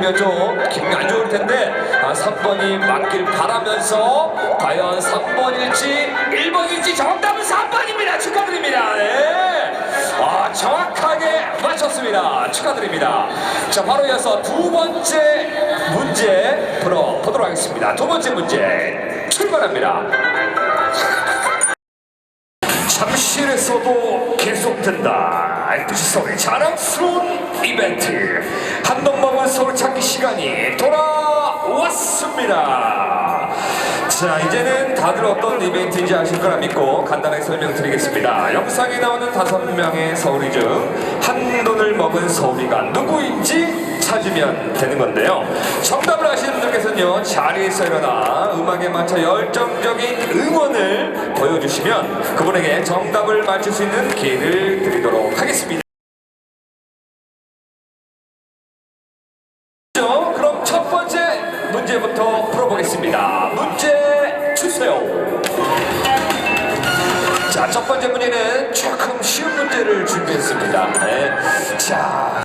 아니면 좀 기분이 안 좋을 텐데 아, 3번이 맞길 바라면서 과연 3번일지 1번일지 정답은 3번입니다. 축하드립니다. 네. 아, 정확하게 맞췄습니다. 축하드립니다. 자, 바로 이어서 두 번째 문제 풀어보도록 하겠습니다. 두 번째 문제 출발합니다. 잠실에서도 계속된다. FC 서울의 자랑스러운 이벤트. 한번 먹은 서울 찾기 시간이 돌아왔습니다. 자, 이제는 다들 어떤 이벤트인지 아실 거라 믿고 간단하게 설명드리겠습니다. 영상에 나오는 다섯 명의 서울이 중 한돈을 먹은 서울이가 누구인지 찾으면 되는 건데요. 정답을 아시는 분들께서는요, 자리에서 일어나 음악에 맞춰 열정적인 응원을 보여주시면 그분에게 정답을 맞출 수 있는 기회를 문제부터 풀어보겠습니다. 문제 주세요. 자, 첫 번째 문제는 조금 쉬운 문제를 준비했습니다. 네. 자.